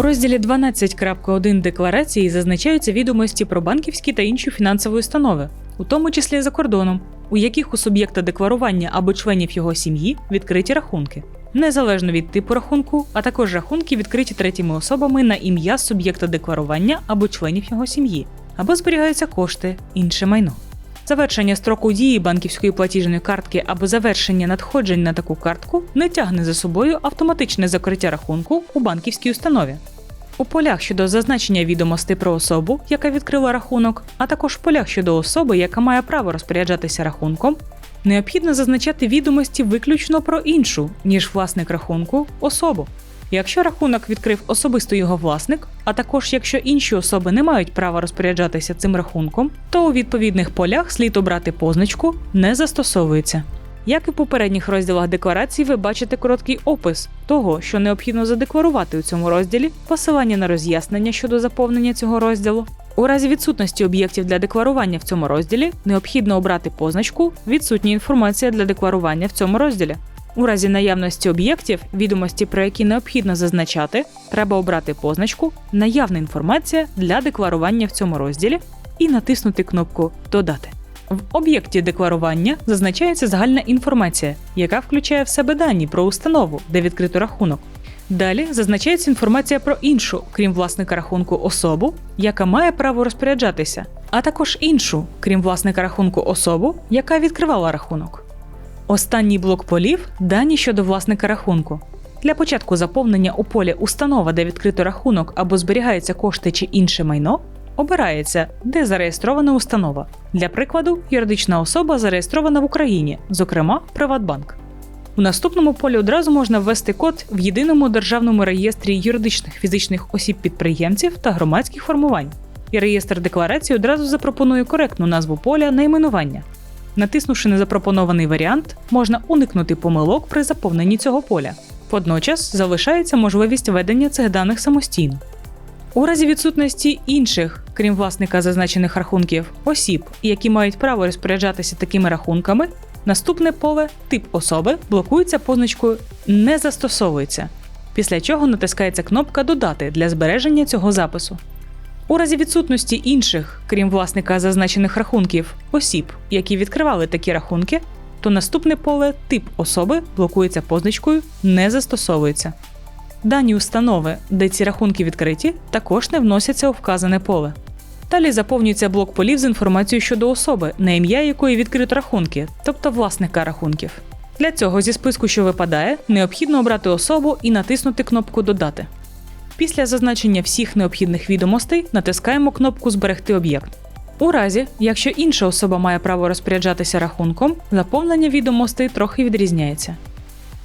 У розділі 12.1 декларації зазначаються відомості про банківські та інші фінансові установи, у тому числі за кордоном, у яких у суб'єкта декларування або членів його сім'ї відкриті рахунки, незалежно від типу рахунку, а також рахунки відкриті третіми особами на ім'я суб'єкта декларування або членів його сім'ї, або зберігаються кошти, інше майно. Завершення строку дії банківської платіжної картки або завершення надходжень на таку картку не тягне за собою автоматичне закриття рахунку у банківській установі. У полях щодо зазначення відомостей про особу, яка відкрила рахунок, а також полях щодо особи, яка має право розпоряджатися рахунком, необхідно зазначати відомості виключно про іншу, ніж власник рахунку, особу. Якщо рахунок відкрив особисто його власник, а також якщо інші особи не мають права розпоряджатися цим рахунком, то у відповідних полях слід обрати позначку не застосовується. Як і в попередніх розділах декларації, ви бачите короткий опис того, що необхідно задекларувати у цьому розділі, посилання на роз'яснення щодо заповнення цього розділу. У разі відсутності об'єктів для декларування в цьому розділі необхідно обрати позначку Відсутня інформація для декларування в цьому розділі. У разі наявності об'єктів, відомості про які необхідно зазначати, треба обрати позначку Наявна інформація для декларування в цьому розділі і натиснути кнопку Додати. В об'єкті декларування зазначається загальна інформація, яка включає в себе дані про установу, де відкрито рахунок. Далі зазначається інформація про іншу, крім власника рахунку, особу, яка має право розпоряджатися, а також іншу, крім власника рахунку, особу, яка відкривала рахунок. Останній блок полів дані щодо власника рахунку. Для початку заповнення у полі установа, де відкрито рахунок або зберігаються кошти чи інше майно, обирається, де зареєстрована установа. Для прикладу, юридична особа зареєстрована в Україні, зокрема Приватбанк. У наступному полі одразу можна ввести код в єдиному державному реєстрі юридичних фізичних осіб-підприємців та громадських формувань. І реєстр декларації одразу запропонує коректну назву поля найменування. Натиснувши на запропонований варіант, можна уникнути помилок при заповненні цього поля. Водночас залишається можливість ведення цих даних самостійно. У разі відсутності інших, крім власника зазначених рахунків, осіб, які мають право розпоряджатися такими рахунками, наступне поле тип особи блокується позначкою Не застосовується, після чого натискається кнопка Додати для збереження цього запису. У разі відсутності інших, крім власника зазначених рахунків, осіб, які відкривали такі рахунки, то наступне поле тип особи блокується позначкою Не застосовується. Дані установи, де ці рахунки відкриті, також не вносяться у вказане поле. Далі заповнюється блок полів з інформацією щодо особи, на ім'я якої відкрито рахунки, тобто власника рахунків. Для цього зі списку, що випадає, необхідно обрати особу і натиснути кнопку Додати. Після зазначення всіх необхідних відомостей натискаємо кнопку Зберегти об'єкт. У разі, якщо інша особа має право розпоряджатися рахунком, заповнення відомостей трохи відрізняється.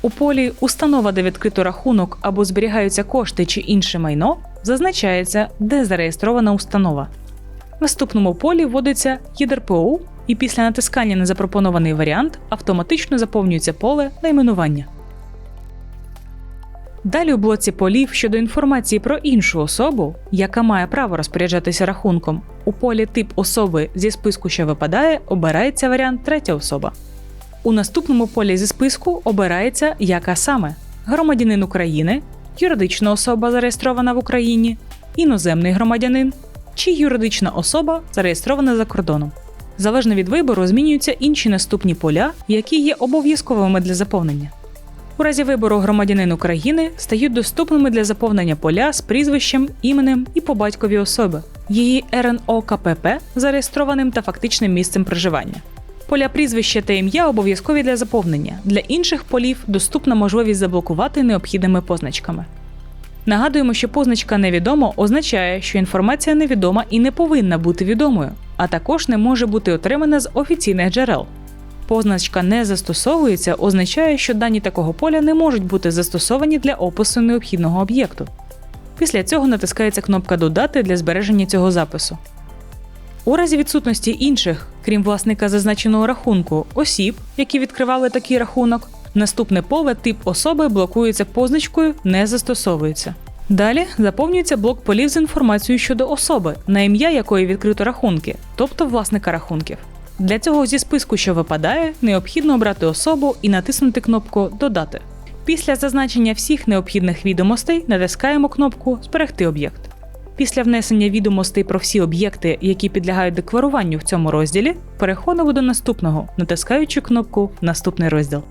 У полі Установа, де відкрито рахунок або зберігаються кошти чи інше майно, зазначається, де зареєстрована установа. В наступному полі вводиться ЄДРПО, і після натискання на запропонований варіант автоматично заповнюється поле найменування. Далі у блоці полів щодо інформації про іншу особу, яка має право розпоряджатися рахунком, у полі тип особи зі списку, що випадає, обирається варіант третя особа. У наступному полі зі списку обирається яка саме громадянин України, юридична особа зареєстрована в Україні, іноземний громадянин чи юридична особа зареєстрована за кордоном. Залежно від вибору змінюються інші наступні поля, які є обов'язковими для заповнення. У разі вибору громадянин України стають доступними для заповнення поля з прізвищем, іменем і по батькові особи, її РНО КПП зареєстрованим та фактичним місцем проживання. Поля прізвище та ім'я обов'язкові для заповнення. Для інших полів доступна можливість заблокувати необхідними позначками. Нагадуємо, що позначка невідомо означає, що інформація невідома і не повинна бути відомою, а також не може бути отримана з офіційних джерел. Позначка не застосовується означає, що дані такого поля не можуть бути застосовані для опису необхідного об'єкту. Після цього натискається кнопка Додати для збереження цього запису. У разі відсутності інших, крім власника зазначеного рахунку, осіб, які відкривали такий рахунок, наступне поле тип особи блокується позначкою Не застосовується. Далі заповнюється блок полів з інформацією щодо особи, на ім'я якої відкрито рахунки, тобто власника рахунків. Для цього зі списку, що випадає, необхідно обрати особу і натиснути кнопку Додати. Після зазначення всіх необхідних відомостей натискаємо кнопку Зберегти об'єкт. Після внесення відомостей про всі об'єкти, які підлягають декларуванню в цьому розділі, переходимо до наступного, натискаючи кнопку Наступний розділ.